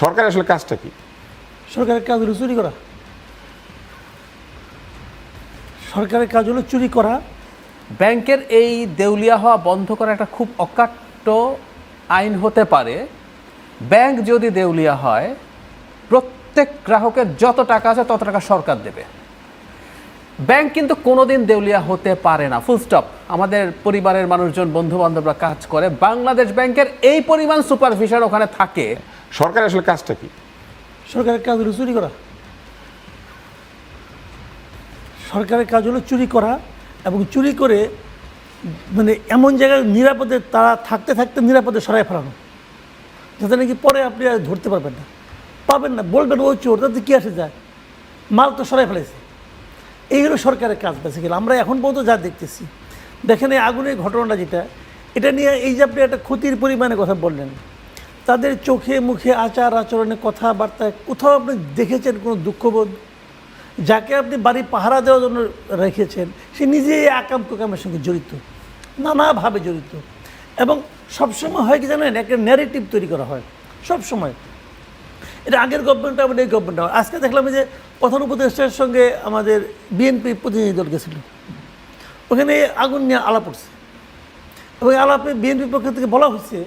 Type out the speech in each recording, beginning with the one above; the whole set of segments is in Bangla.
সরকারের আসলে কাজটা কি? সরকারের কাজ হলো চুরি করা। সরকারের কাজ হলো চুরি করা। ব্যাংকের এই দেউলিয়া হওয়া বন্ধ করা একটা খুব অকাট্য আইন হতে পারে। ব্যাংক যদি দেউলিয়া হয়, প্রত্যেক গ্রাহকের যত টাকা আছে তত টাকা সরকার দেবে। ব্যাংক কিন্তু কোনোদিন দেউলিয়া হতে পারে না। ফুল স্টপ আমাদের পরিবারের মানুষজন বন্ধু বান্ধবরা কাজ করে। বাংলাদেশ ব্যাংকের এই পরিমাণ সুপারভিশন ওখানে থাকে। সরকারের আসলে কাজটা কি? সরকারের কাজ হলো চুরি করা। সরকারের কাজ হলো চুরি করা এবং চুরি করে মানে এমন জায়গায় নিরাপদে তারা থাকতে থাকতে নিরাপদে সরাই ফেলানো। যাতে নাকি পরে আপনি আর ধরতে পারবেন না। পাবেন না, বলবেন ও চোর, তাতে কী আসে যায়? মাল তো সরাই ফেলেছে। এই হলো সরকারের কাজ বেসিক্যালি আমরা এখন পর্যন্ত যা দেখতেছি, দেখেন এই আগুনের ঘটনাটা যেটা, এটা নিয়ে এই যে আপনি একটা ক্ষতির পরিমাণে কথা বললেন তাদের চোখে মুখে আচার আচরণে কথাবার্তায় কোথাও আপনি দেখেছেন কোনো দুঃখবোধ? যাকে আপনি বাড়ি পাহারা দেওয়ার জন্য রেখেছেন, সে নিজেই আকাম কুকামের সঙ্গে জড়িত, নানাভাবে জড়িত। এবং সবসময় হয় কি জানেন, একটা ন্যারেটিভ তৈরি করা হয়, সবসময়। এটা আগের গভর্নমেন্ট আমাদের এই গভর্নমেন্ট আজকে দেখলাম যে প্রধান উপদেষ্টার সঙ্গে আমাদের বিএনপি প্রতিনিধি দল গেছিল। ওখানে আগুন নিয়ে আলাপ উঠছে এবং আলাপে বিএনপির পক্ষ থেকে বলা হচ্ছে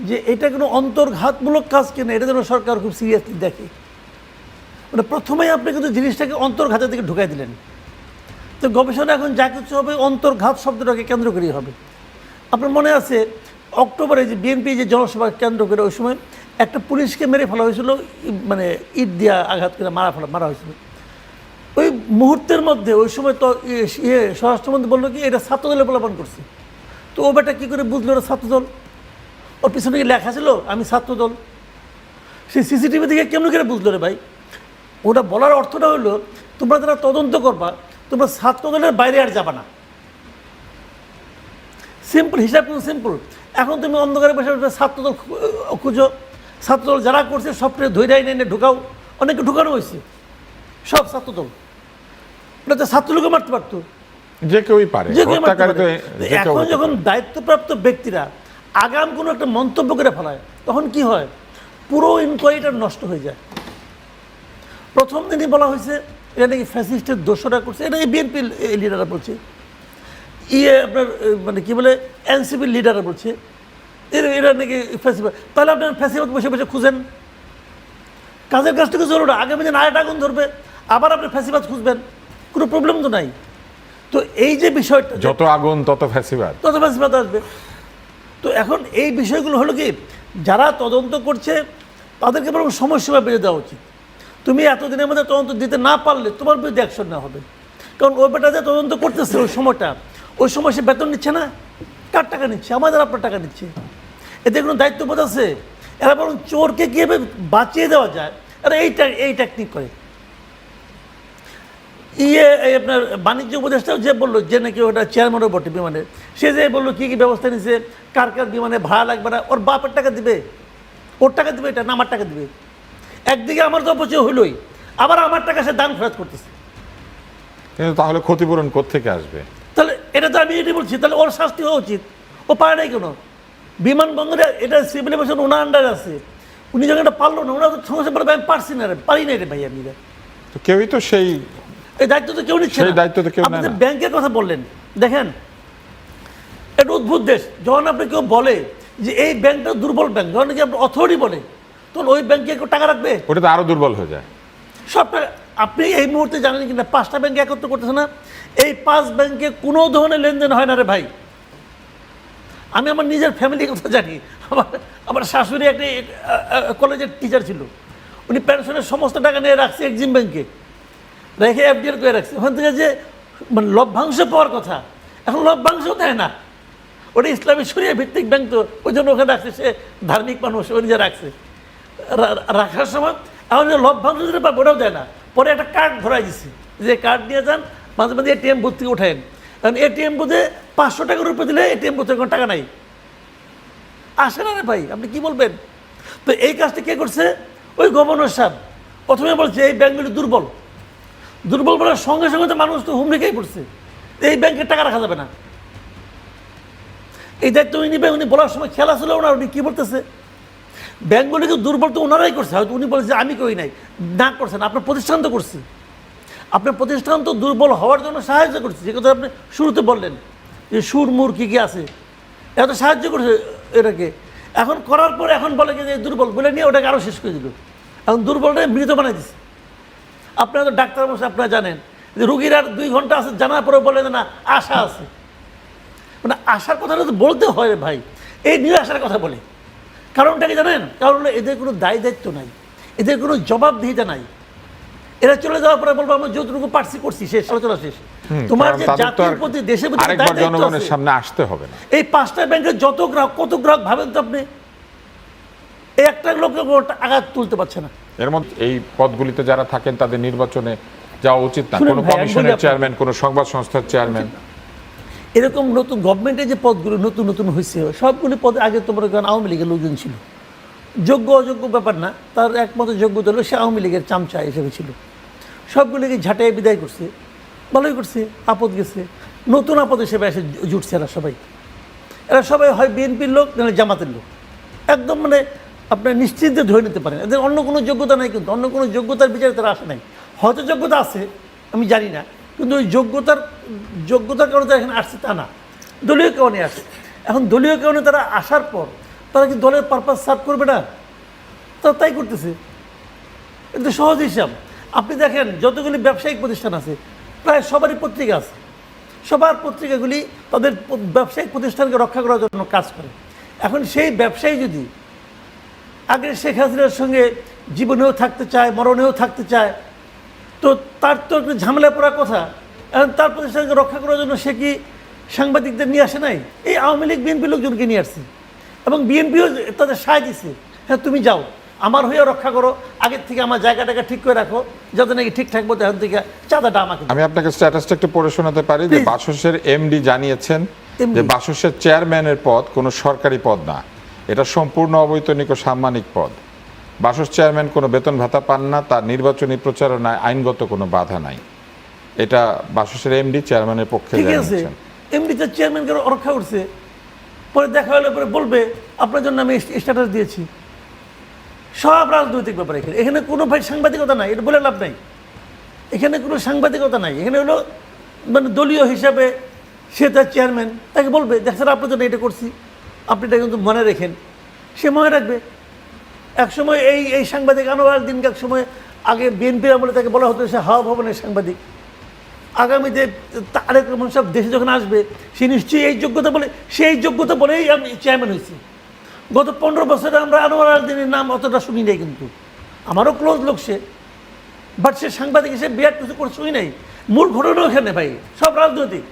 যে এটা কোনো অন্তর্ঘাতমূলক কাজ কিনা, এটা যেন সরকার খুব সিরিয়াসলি দেখে। মানে প্রথমেই আপনি কিন্তু জিনিসটাকে অন্তর্ঘাতের দিকে ঢুকাই দিলেন। তো গবেষণা এখন যা কিছু হবে, অন্তর্ঘাত শব্দটাকে কেন্দ্র করেই হবে। আপনার মনে আছে, অক্টোবরে যে বিএনপি যে জনসভা কেন্দ্র করে ওই সময় একটা পুলিশকে মেরে ফেলা হয়েছিল মানে ইট দিয়া আঘাত করে মারা ফেলা, মারা হয়েছিল। ওই মুহূর্তের মধ্যে ওই সময় তো ইয়ে- ইয়ে স্বরাষ্ট্রমন্ত্রী বলল কি, এটা ছাত্রদলের বলাপন করছে। তো ও বেটা কী করে বুঝলো ওরা ছাত্রদল? ওর পিছনে লেখা ছিল আমি ছাত্রদল। সেই সিসিটিভি থেকে কেমন করে বুঝলো রে ভাই? ওটা বলার অর্থটা হলো তোমরা যারা তদন্ত করবা তোমরা ছাত্রদলের বাইরে আর যাবা না। সিম্পল হিসাব কিন্তু সিম্পল এখন তুমি অন্ধকারে বসে ছাত্রদল খুঁজো। ছাত্রদল যারা করছে সবটা ধৈর্য এনে ঢুকাও। অনেকে ঢুকানো হয়েছে। সব ছাত্রদল। ওটা তো ছাত্রলোকে মারতে পারতো। যে কেউই পারে এখন যখন দায়িত্বপ্রাপ্ত ব্যক্তিরা আগাম কোনো একটা মন্তব্য করে ফেলায় তখন কি হয়? পুরো ইনকোয়ারিটা নষ্ট হয়ে যায়। প্রথম দিনই বলা হয়েছে এটা নাকি ফ্যাসিস্টের দোষরা করছে এটা এই বিএনপি লিডাররা বলছে। ইয়ে আপনার মানে কি বলে এনসিপির লিডাররা বলছে। এরা এরা নাকি ফ্যাসিবাদ তাহলে আপনার ফ্যাসিবাদ বসে বসে খুঁজেন। কাজের কাজটাকে জরুরি আগামী দিন আরেকটা আগুন ধরবে আবার আপনি ফ্যাসিবাদ খুঁজবেন কোনো প্রবলেম তো নাই। তো এই যে বিষয়টা যত আগুন তত ফ্যাসিবাদ তত ফ্যাসিবাদ আসবে। তো এখন এই বিষয়গুলো হলো কি, যারা তদন্ত করছে, তাদেরকে বরং সময়সীমা বেঁধে দেওয়া উচিত। তুমি এতদিনের মধ্যে তদন্ত দিতে না পারলে তোমার বিরুদ্ধে অ্যাকশন নেওয়া হবে। কারণ ওই বেটা যে তদন্ত করতেছে, ওই সময়টা, ওই সময় সে বেতন নিচ্ছে না। কার টাকা নিচ্ছে? আমাদের আপনার টাকা নিচ্ছে। এতে কোনো দায়িত্ববোধ আছে? এরা বরং চোরকে কীভাবে বাঁচিয়ে দেওয়া যায়। এরা এই টা- এই টেকনিক করে। ইয়ে আপনার বাণিজ্য উপদেষ্টাও যে বলল, যে নাকি ওটা চেয়ারম্যানও বটে বিমানের, সে যে বলল, কী কী ব্যবস্থা নিছে? কার কার বিমানে ভাড়া লাগবে না ওর বাপের টাকা দিবে ওর টাকা দিবে এটা না আমার টাকা দিবে। একদিকে আমার তো অপচয় হইলই আবার আমার টাকা সে দান ফেরত করতেছে। কিন্তু তাহলে ক্ষতিপূরণ কোত্থেকে আসবে? তাহলে এটা তো আমি এটাই বলছি তাহলে ওর শাস্তি হওয়া উচিত। ও পারে নাই কেন? বিমানবন্দরে এটা সিভিল এভিয়েশন ওনার আন্ডারে আছে। উনি যখন এটা পারল না ওনার তো সমস্যা বলবে আমি পারছি না রে পারি না রে ভাই আমি তো কেউই তো সেই এই দায়িত্ব তো কেউ নিচ্ছে না। দায়িত্ব তো কেউ আপনি। ব্যাংকের কথা বললেন দেখেন এটা অদ্ভুত দেশ। যখন আপনি কেউ বলে যে এই ব্যাংকটা দুর্বল ব্যাংক যখন নাকি আপনার অথরিটি বলে তখন ওই ব্যাংকে কেউ টাকা রাখবে? ওটা তো আরও দুর্বল হয়ে যায়। সব আপনি এই মুহূর্তে জানেন কিনা পাঁচটা ব্যাংকে একত্র করতেছে না? এই পাঁচ ব্যাংকে কোনো ধরনের লেনদেন হয় না রে ভাই। আমি আমার নিজের ফ্যামিলির কথা জানি। আমার আমার শাশুড়ি একটা কলেজের টিচার ছিল। উনি পেনশনের সমস্ত টাকা নিয়ে রাখছে এক্সিম ব্যাংকে। রেখে এফডিআর করে রাখছে। ওখান থেকে যে মানে লভ্যাংশ পাওয়ার কথা। এখন লভ্যাংশ দেয় না। ওটা ইসলামী শরিয়া ভিত্তিক ব্যাংক তো, ওই জন্য ওখানে রাখছে, সে ধার্মিক মানুষ, ওই নিজে রাখছে। রাখার সময় যে লভ্যাংশ যেটা পাবে ওটাও দেয় না। পরে একটা কার্ড ধরাই দিচ্ছে যে কার্ড নিয়ে যান, মাঝে মাঝে এটিএম বুথ থেকে উঠেন কারণ এটিএম বুথে পাঁচশো টাকার উপরে দিলে এটিএম বুথে কোনো টাকা নাই। আসে না রে ভাই, আপনি কি বলবেন? তো এই কাজটা কে করছে? ওই গভর্নর সাহেব। প্রথমে বলছে এই ব্যাংকগুলি দুর্বল। দুর্বল বলার সঙ্গে সঙ্গে তো মানুষ তো হুমড়ি খেয়ে পড়ছে। এই ব্যাংকে টাকা রাখা যাবে না। এই দায়িত্ব উনি নিবে, উনি বলার সময় খেলা ছিল, ওনার উনি কী বলতেছে? ব্যাংকগুলিকে দুর্বল তো ওনারাই করছে, হয়তো উনি বলেছে আমি করি নাই। না করছেন, আপনার প্রতিষ্ঠান তো করছে। আপনার প্রতিষ্ঠান তো দুর্বল হওয়ার জন্য সাহায্য করছে যে কথা আপনি শুরুতে বললেন। যে সুর, মুর কী কী আছে? এত সাহায্য করছে এটাকে। এখন করার পর এখন বলে যে দুর্বল, বলে নিয়ে ওটাকে আরও শেষ করে দিল। এখন দুর্বলটাকে মৃত বানাই দিচ্ছে আপনারা ডাক্তার বসে আপনারা জানেন। যে রুগীর আর দুই ঘণ্টা আছে, জানার পরে বলে না, আশা আছে। মানে আশার কথাটা তো বলতে হয় রে ভাই। এই নিরাশার কথা বলে। কারণটা কি জানেন? কারণ এদের কোনো দায় দায়িত্ব নাই। এদের কোনো জবাবদিহিতা নাই। এরা চলে যাওয়ার পরে বলব আমরা যতটুকু পারছি করছি শেষ আলোচনা শেষ। তোমার যে জাতির প্রতি দেশের প্রতি জনগণের সামনে আসতে হবে না। এই পাঁচটা ব্যাংকের যত গ্রাহক কত গ্রাহক ভাবেন তো আপনি এই একটা লোককে আঘাত তুলতে পারছে না। এর মধ্যে এই পদগুলিতে যারা থাকেন তাদের নির্বাচনে যাওয়া উচিত না। কোনো কমিশনের চেয়ারম্যান কোনো সংবাদ সংস্থার চেয়ারম্যান। এরকম নতুন গভর্নমেন্টের যে পদগুলো নতুন নতুন হয়েছে সবগুলি পদে আগে তোমার কারণ আওয়ামী লীগের লোকজন ছিল। যোগ্য অযোগ্য ব্যাপার না, তার একমাত্র যোগ্যতা হলো সে আওয়ামী লীগের চামচা হিসেবে ছিল। সবগুলিকে ঝাঁটাই বিদায় করছে, ভালোই করছে, আপদ গেছে, নতুন আপদ হিসেবে এসে জুটছে এরা সবাই। এরা সবাই হয় বিএনপির লোক নাহলে জামাতের লোক। একদম মানে আপনার নিশ্চিন্তে ধরে নিতে পারেন। এদের অন্য কোনো যোগ্যতা নাই কিন্তু, অন্য কোনো যোগ্যতার বিচারে তারা আসে নাই। হয়তো যোগ্যতা আছে, আমি জানি না। কিন্তু ওই যোগ্যতার যোগ্যতার কারণে তারা এখানে আসছে তা না। দলীয় কারণে আসে এখন দলীয় কারণে তারা আসার পর তারা কি দলের পারপাস সার্ভ করবে না? তারা তাই করতেছে। এটা সহজ হিসাব। আপনি দেখেন, যতগুলি ব্যবসায়িক প্রতিষ্ঠান আছে, প্রায় সবারই পত্রিকা আছে। সবার পত্রিকাগুলি তাদের ব্যবসায়িক প্রতিষ্ঠানকে রক্ষা করার জন্য কাজ করে। এখন সেই ব্যবসায়ী যদি আগে শেখ হাসিনার সঙ্গে জীবনেও থাকতে চায়, মরণেও থাকতে চায় তো তার তো একটা ঝামেলা পড়ার কথা। এখন তার প্রতিষ্ঠানকে রক্ষা করার জন্য সে কি সাংবাদিকদের নিয়ে আসে নাই? এই আওয়ামী লীগ বিএনপি লোকজনকে নিয়ে আসছে। এবং বিএনপিও তাদের সায় দিছে হ্যাঁ তুমি যাও আমার হয়ে রক্ষা করো আগের থেকে আমার জায়গাটাকে ঠিক করে রাখো যাতে নাকি ঠিকঠাক মতো এখন থেকে চাঁদাটা আমাকে আমি আপনাকে স্ট্যাটাসটা একটু পড়ে শোনাতে পারি যে. বাসসের এমডি জানিয়েছেন যে বাসসের চেয়ারম্যানের পদ কোনো সরকারি পদ না। এটা সম্পূর্ণ অবৈতনিক ও সাম্মানিক পদ। বাসস চেয়ারম্যান কোনো বেতন ভাতা পান না তার নির্বাচনী প্রচারণায় আইনগত কোনো বাধা নাই। এটা বাসসের এমডি চেয়ারম্যানের পক্ষে ঠিক আছে। জানিয়েছেন এমনি তো চেয়ারম্যানকে রক্ষা করছে? পরে দেখা হলে পরে বলবে আপনার জন্য আমি স্ট্যাটাস দিয়েছি। সব রাজনৈতিক ব্যাপার এখানে। এখানে কোনো ভাই সাংবাদিকতা নাই এটা বলে লাভ নাই। এখানে কোনো সাংবাদিকতা নাই। এখানে হলো মানে দলীয় হিসাবে সে তার চেয়ারম্যান তাকে বলবে দেখ স্যার আপনার জন্য এটা করছি। আপনি এটা কিন্তু মনে রেখেন। সে মনে রাখবে একসময় এই এই সাংবাদিক আনোয়ার দিনকে এক সময় আগে বিএনপির আমলে তাকে বলা হতো সে হাওয়া ভবনের সাংবাদিক। আগামীতে তারেক রহমান সব দেশে যখন আসবে, সে নিশ্চয়ই এই যোগ্যতা বলে, সেই যোগ্যতা বলেই আমি চেয়ারম্যান হয়েছি। গত পনেরো বছরে আমরা আনোয়ার আলদিনের নাম অতটা শুনি নাই কিন্তু। আমারও ক্লোজ লোক সে। বাট সে সাংবাদিক হিসেবে বিরাট কিছু করে শুনি নাই। মূল ঘটনা ওখানে ভাই, সব রাজনৈতিক।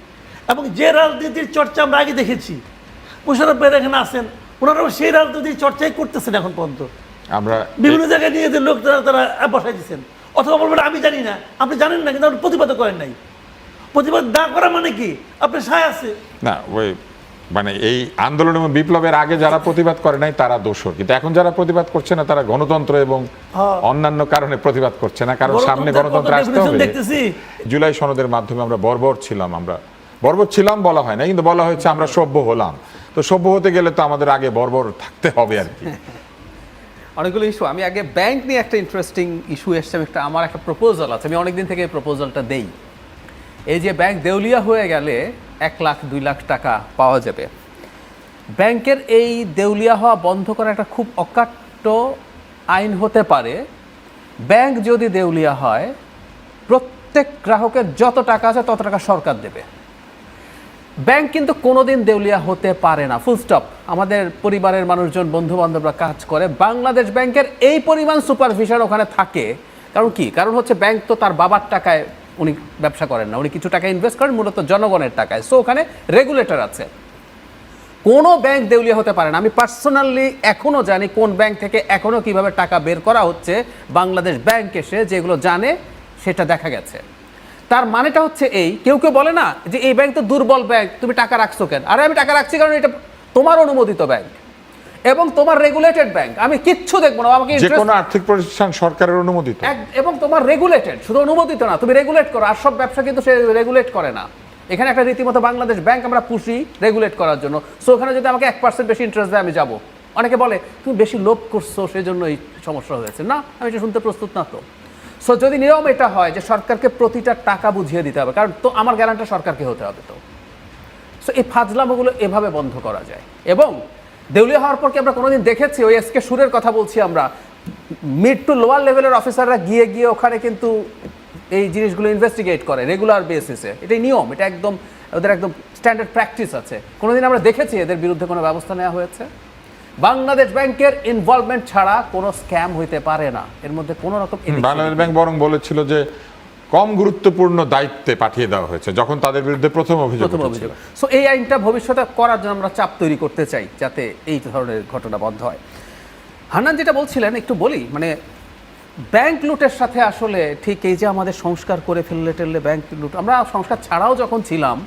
এবং যে রাজনীতির চর্চা আমরা আগে দেখেছি, মুশারফ ভাইরা এখানে আসেন ওনারাও সেই রাজনীতির চর্চাই করতেছেন এখন পর্যন্ত। আমরা বিভিন্ন জায়গায় নিয়ে যে লোক তারা তারা বসাই দিচ্ছেন অথবা বলবেন আমি জানি না। আপনি জানেন না কিন্তু আপনি প্রতিবাদ করেন নাই। প্রতিবাদ না করা মানে কি? আপনার সায় আছে। না ওই মানে এই আন্দোলন এবং বিপ্লবের আগে যারা প্রতিবাদ করে নাই তারা দোষর। কিন্তু এখন যারা প্রতিবাদ করছে না তারা গণতন্ত্র এবং হ্যাঁ। অন্যান্য কারণে প্রতিবাদ করছে না। কারণ সামনে গণতন্ত্র আসতে হবে। জুলাই সনদের মাধ্যমে আমরা বর্বর ছিলাম আমরা। বর্বর ছিলাম বলা হয় না কিন্তু বলা হয়েছে আমরা সভ্য হলাম। তো সভ্য হতে গেলে তো আমাদের আগে বর্বর থাকতে হবে আর কি। অনেকগুলো ইস্যু আমি আগে ব্যাংক নিয়ে একটা ইন্টারেস্টিং ইস্যু এসছে, আমি একটা, আমার একটা প্রপোজাল আছে। আমি অনেকদিন থেকে এই প্রপোজালটা দেই। এই যে ব্যাংক দেউলিয়া হয়ে গেলে এক লাখ, দুই লাখ টাকা পাওয়া যাবে। ব্যাংকের এই দেউলিয়া হওয়া বন্ধ করা একটা খুব অকাট্য আইন হতে পারে। ব্যাংক যদি দেউলিয়া হয়, প্রত্যেক গ্রাহকের যত টাকা আছে তত টাকা সরকার দেবে। ব্যাংক কিন্তু কোনোদিন দেউলিয়া হতে পারে না। ফুল স্টপ আমাদের পরিবারের মানুষজন বন্ধু বান্ধবরা কাজ করে। বাংলাদেশ ব্যাংকের এই পরিমাণ সুপারভিশন ওখানে থাকে। কারণ কি? কারণ হচ্ছে ব্যাংক তো তার বাবার টাকায় উনি ব্যবসা করেন না। উনি কিছু টাকা ইনভেস্ট করেন, মূলত জনগণের টাকায়। সো ওখানে রেগুলেটর আছে। কোনো ব্যাংক দেউলিয়া হতে পারে না। আমি পার্সোনালি এখনও জানি কোন ব্যাংক থেকে এখনও কীভাবে টাকা বের করা হচ্ছে। বাংলাদেশ ব্যাংক এসে যেগুলো জানে, সেটা দেখা গেছে। তার মানেটা হচ্ছে এই কেউ কেউ বলে না যে এই ব্যাংক তো দুর্বল ব্যাংক তুমি টাকা রাখছো কেন? আরে আমি টাকা রাখছি কারণ এটা তোমার অনুমোদিত ব্যাংক এবং তোমার রেগুলেটেড ব্যাংক আমি কিচ্ছু দেখব না আমাকে যে কোনো আর্থিক প্রতিষ্ঠান সরকারের অনুমোদিত। এবং তোমার রেগুলেটেড শুধু অনুমোদিত না তুমি রেগুলেট করো আর সব ব্যবসা কিন্তু সে রেগুলেট করে না। এখানে একটা রীতিমতো বাংলাদেশ ব্যাংক আমরা পুষি রেগুলেট করার জন্য। সো ওখানে যদি আমাকে এক পার্সেন্ট বেশি ইন্টারেস্ট দেয় আমি যাব। অনেকে বলে তুমি বেশি লোভ করছ সেজন্য এই সমস্যা হয়েছে। না আমি এটা শুনতে প্রস্তুত না তো। সো যদি নিয়ম এটা হয় যে সরকারকে প্রতিটা টাকা বুঝিয়ে দিতে হবে, কারণ তো আমার গ্যারান্টি সরকারকে হতে হবে তো। সো এই ফাজলামোগুলো এভাবে বন্ধ করা যায়। এবং দেউলিয়া হওয়ার পর কি আমরা কোনোদিন দেখেছি? ওই এসকে সুরের কথা বলছি আমরা। মিড টু লোয়ার লেভেলের অফিসাররা গিয়ে গিয়ে ওখানে কিন্তু এই জিনিসগুলো ইনভেস্টিগেট করে রেগুলার বেসিসে এটাই নিয়ম, এটা একদম, ওদের একদম স্ট্যান্ডার্ড প্র্যাকটিস আছে। কোনোদিন আমরা দেখেছি এদের বিরুদ্ধে কোনো ব্যবস্থা নেওয়া হয়েছে? বাংলাদেশ ব্যাংকের ইনভলভমেন্ট ছাড়া কোনো স্ক্যাম হইতে পারে না। এর মধ্যে কোনো রকম বাংলাদেশ ব্যাংক বরং বলেছিল যে কম গুরুত্বপূর্ণ দায়িত্বে পাঠিয়ে দেওয়া হয়েছে যখন তাদের বিরুদ্ধে প্রথম অভিযোগ অভিযোগ। সো এই আইনটা ভবিষ্যতে করার জন্য আমরা চাপ তৈরি করতে চাই যাতে এই ধরনের ঘটনা বন্ধ হয়। হান্নান যেটা বলছিলেন একটু বলি মানে ব্যাংক লুটের সাথে আসলে ঠিক এই যে আমাদের সংস্কার করে ফেললে টেললে ব্যাংক লুট আমরা সংস্কার ছাড়াও যখন ছিলাম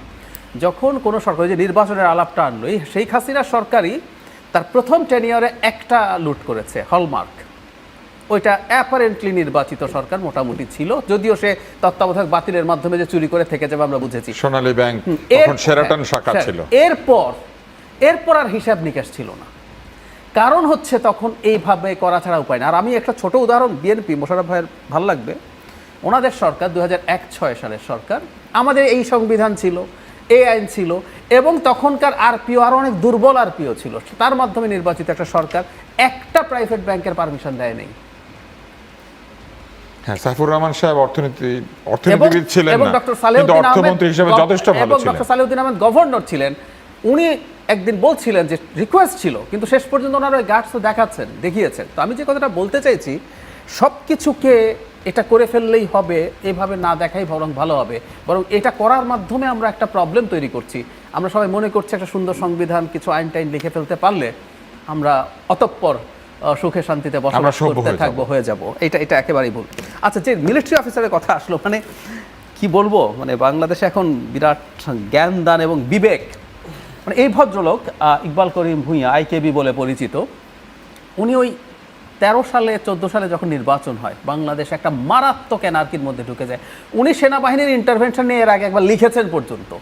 যখন কোনো সরকার যে নির্বাচনের আলাপটা আনলো এই শেখ হাসিনার সরকারই তার প্রথম টেনিয়রে একটা লুট করেছে হলমার্ক। ওইটা অ্যাপারেন্টলি নির্বাচিত সরকার মোটামুটি ছিল যদিও সে তত্ত্বাবধায়ক বাতিলের মাধ্যমে যে চুরি করে থেকে যাবে আমরা বুঝেছি। সোনালী ব্যাংক এর- তখন সেরাটন হ্যাঁ, শাখা হ্যাঁ, ছিল। এরপর এরপর আর হিসাব নিকাশ ছিল না। কারণ হচ্ছে তখন এইভাবে করা ছাড়া উপায় না। আর আমি একটা ছোট উদাহরণ বিএনপি মোশারফ ভাইয়ের ভালো লাগবে। ওনাদের সরকার দু এক ছয় সালের সরকার আমাদের এই সংবিধান ছিল। এই আইন ছিল এবং তখনকার আরপিও আরও অনেক দুর্বল আরপিও ছিল। তার মাধ্যমে নির্বাচিত একটা সরকার একটা প্রাইভেট ব্যাংকের পারমিশন দেয় নেই। হ্যাঁ সাইফুর রহমান সাহেব অর্থনীতি অর্থনীতিবিদ ছিলেন এবং ডক্টর সালেউদ্দিন অর্থমন্ত্রী হিসেবে যথেষ্ট ভালো এবং ছিলেন। ডক্টর সালেউদ্দিন আহমেদ গভর্নর ছিলেন। উনি একদিন বলছিলেন যে রিকোয়েস্ট ছিল কিন্তু শেষ পর্যন্ত ওনার ওই গার্ডস দেখাচ্ছেন দেখিয়েছেন। তো আমি যে কথাটা বলতে চাইছি সব কিছুকে এটা করে ফেললেই হবে এভাবে না দেখাই বরং ভালো হবে। বরং এটা করার মাধ্যমে আমরা একটা প্রবলেম তৈরি করছি। আমরা সবাই মনে করছি একটা সুন্দর সংবিধান কিছু আইন টাইন লিখে ফেলতে পারলে আমরা অতঃপর সুখে শান্তিতে বসবাস করতে থাকব হয়ে যাব। এটা এটা একেবারেই ভুল। আচ্ছা যে মিলিটারি অফিসারের কথা আসলো মানে কি বলব? মানে বাংলাদেশে এখন বিরাট জ্ঞান দান এবং বিবেক। মানে এই ভদ্রলোক ইকবাল করিম ভূঁইয়া আইকেবি বলে পরিচিত। উনি ওই তেরো সালে, চোদ্দ সালে যখন নির্বাচন হয়, বাংলাদেশ একটা মারাত্মক এনার্কির মধ্যে ঢুকে যায়। উনি সেনাবাহিনীর ইন্টারভেনশন নিয়ে এর আগে একবার লিখেছেন পর্যন্ত।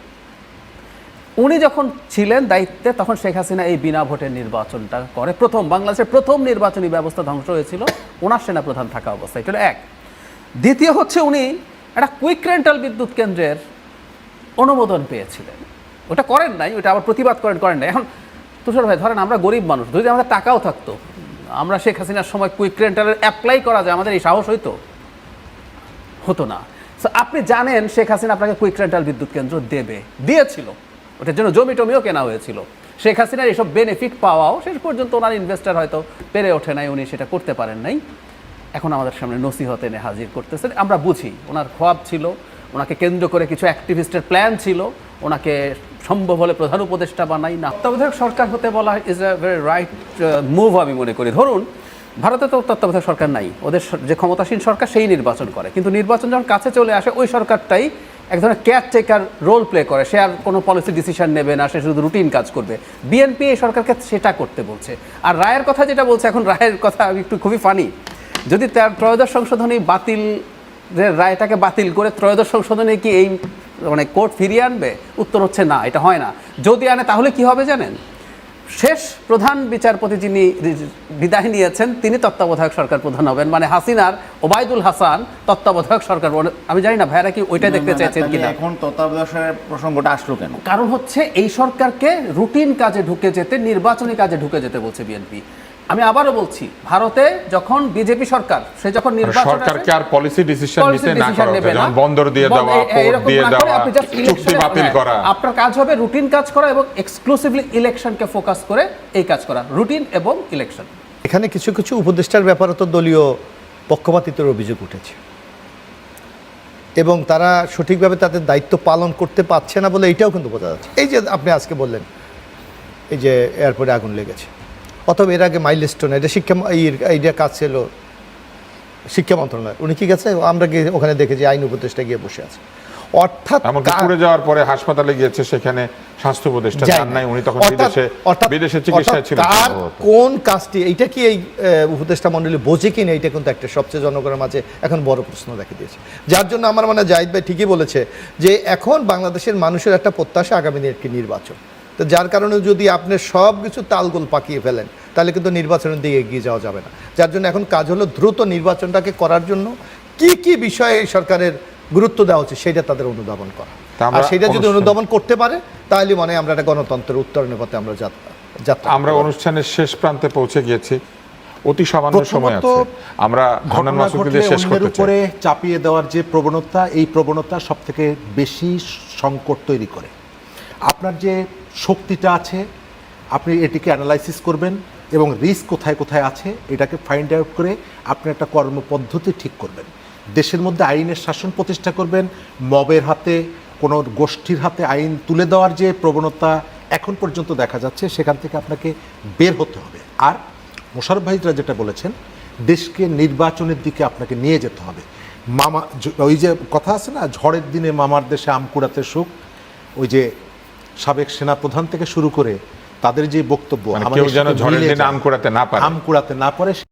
উনি যখন ছিলেন দায়িত্বে, তখন শেখ হাসিনা এই বিনা ভোটের নির্বাচনটা করে। প্রথম, বাংলাদেশের প্রথম নির্বাচনী ব্যবস্থা ধ্বংস হয়েছিল ওনার সেনাপ্রধান থাকা অবস্থায়। এটা এক। দ্বিতীয় হচ্ছে উনি একটা কুইক রেন্টাল বিদ্যুৎ কেন্দ্রের অনুমোদন পেয়েছিলেন। ওটা করেন নাই, ওটা আবার প্রতিবাদ করেন করেন নাই। এখন তুষার ভাই, ধরেন আমরা গরিব মানুষ, যদি আমাদের টাকাও থাকতো আমরা শেখ হাসিনার সময় কুইক রেন্টালের অ্যাপ্লাই করা যায়, আমাদের এই সাহস হইতো? হতো না। সো আপনি জানেন শেখ হাসিনা আপনাকে কুইক রেন্টাল বিদ্যুৎ কেন্দ্র দেবে, দিয়েছিল। ওটার জন্য জমি টমিও কেনা হয়েছিল। শেখ হাসিনার এসব বেনিফিট পাওয়াও শেষ পর্যন্ত ওনার ইনভেস্টার হয়তো পেরে ওঠে নাই, উনি সেটা করতে পারেন নাই। এখন আমাদের সামনে নসিহত এনে হাজির করতেছেন। আমরা বুঝি, ওনার খোয়াব ছিল, ওনাকে কেন্দ্র করে কিছু অ্যাক্টিভিস্টের প্ল্যান ছিল, ওনাকে সম্ভব হলে প্রধান উপদেষ্টা বানাই না। তত্ত্বাবধায়ক সরকার হতে বলা is a very right move আমি মনে করি। ধরুন, ভারতে তো তত্ত্বাবধায়ক সরকার নাই। ওদের যে ক্ষমতাসীন সরকার সেই নির্বাচন করে। কিন্তু নির্বাচন যখন কাছে চলে আসে, ওই সরকারটাই এক ধরনের কেয়ারটেকার রোল প্লে করে। সে আর কোনো পলিসি ডিসিশন নেবে না, সে শুধু রুটিন কাজ করবে। বিএনপি এই সরকারকে সেটা করতে বলছে। আর রায়ের কথা যেটা বলছে, এখন রায়ের কথা আমি একটু খুবই ফানি যদি তার ত্রয়োদশ সংশোধনী বাতিল রায়টাকে বাতিল করে ত্রয়োদশ সংশোধনে কি এই মানে কোর্ট ফিরিয়ে আনবে উত্তর হচ্ছে না এটা হয় না। যদি আনে তাহলে কি হবে জানেন? শেষ প্রধান বিচারপতি যিনি বিদায় নিয়েছেন তিনি তত্ত্বাবধায়ক সরকার প্রধান হবেন। মানে হাসিনার ওবায়দুল হাসান তত্ত্বাবধায়ক সরকার আমি জানি না ভাইরা কি ওইটাই দেখতে চাইছেন কিনা? এখন তত্ত্বাবধায়কের প্রসঙ্গটা আসলো কেন? কারণ হচ্ছে এই সরকারকে রুটিন কাজে ঢুকে যেতে নির্বাচনী কাজে ঢুকে যেতে বলছে বিএনপি। আমি আবারও বলছি ভারতে যখন বিজেপি সরকার সে যখন নির্বাচন সরকারকে আর পলিসি ডিসিশন নিতে না করা। যেমন বন্দর দিয়ে দেওয়া পোর্ট দিয়ে দেওয়া চুক্তি বাতিল হ্যাঁ, করা। আপনার কাজ হবে রুটিন কাজ করা এবং এক্সক্লুসিভলি ইলেকশনকে ফোকাস করে এই কাজ করা রুটিন এবং ইলেকশন এখানে কিছু কিছু উপদেষ্টার ব্যাপারে তো দলীয় পক্ষপাতিত্বের অভিযোগ উঠেছে। এবং তারা সঠিকভাবে তাদের দায়িত্ব পালন করতে পারছে না বলে এইটাও কিন্তু বোঝা যাচ্ছে। এই যে আপনি আজকে বললেন এই যে এয়ারপোর্টে আগুন লেগেছে। অথবা এর আগে মাইলস্টোন এটা শিক্ষা এইটা কাজ ছিল শিক্ষা মন্ত্রণালয় উনি কি গেছে? আমরা গিয়ে ওখানে দেখেছি আইন উপদেষ্টা গিয়ে বসে আছে। অর্থাৎ পুড়ে যাওয়ার পরে হাসপাতালে গিয়েছে সেখানে স্বাস্থ্য উপদেষ্টা যান নাই উনি তখন বিদেশে বিদেশে চিকিৎসায় অর্থাৎ ছিলেন। তার কোন কাজটি এইটা কি এই উপদেষ্টা মণ্ডলী বোঝে কিনা এটা কিন্তু একটা সবচেয়ে জনগণের মাঝে এখন বড় প্রশ্ন দেখা দিয়েছে। যার জন্য আমার মানে জাহিদ ভাই ঠিকই বলেছে যে এখন বাংলাদেশের মানুষের একটা প্রত্যাশা আগামী দিনের একটি নির্বাচন। তো যার কারণে যদি আপনি সব কিছু তালগোল পাকিয়ে ফেলেন তাহলে কিন্তু নির্বাচনের দিকে এগিয়ে যাওয়া যাবে না। যার জন্য এখন কাজ হলো দ্রুত নির্বাচনটাকে করার জন্য কি কি বিষয়ে সরকারের গুরুত্ব দেওয়া উচিত সেটা তাদের অনুধাবন করা। তা আমরা আর সেটা যদি অনুধাবন করতে পারে তাহলে মানে আমরা একটা গণতন্ত্রের উত্তরণের পথে আমরা যাত্রা আমরা অনুষ্ঠানের শেষ প্রান্তে পৌঁছে গিয়েছি। অতি সামান্য সময় আছে। আমরা ঘটনা ঘটলে শেষ অন্যের উপরে চাপিয়ে দেওয়ার যে প্রবণতা এই প্রবণতা সব থেকে বেশি সংকট তৈরি করে। আপনার যে শক্তিটা আছে, আপনি এটিকে অ্যানালাইসিস করবেন এবং রিস্ক কোথায় কোথায় আছে এটাকে ফাইন্ড আউট করে আপনি একটা কর্মপদ্ধতি ঠিক করবেন। দেশের মধ্যে আইনের শাসন প্রতিষ্ঠা করবেন, মবের হাতে, কোনো গোষ্ঠীর হাতে আইন তুলে দেওয়ার যে প্রবণতা এখন পর্যন্ত দেখা যাচ্ছে, সেখান থেকে আপনাকে বের হতে হবে। আর মোশারফ ভাইরা যেটা বলেছেন, দেশকে নির্বাচনের দিকে আপনাকে নিয়ে যেতে হবে। মামা, ওই যে কথা আছে না, ঝড়ের দিনে মামার দেশে আম কুড়াতে সুখ, ওই যে সাবেক সেনা প্রধান থেকে শুরু করে তাদের যে বক্তব্য মানে আমাদের কেউ যেন ঝড়ের দিনে আম কুড়াতে না পারে। আম কুড়াতে না পারে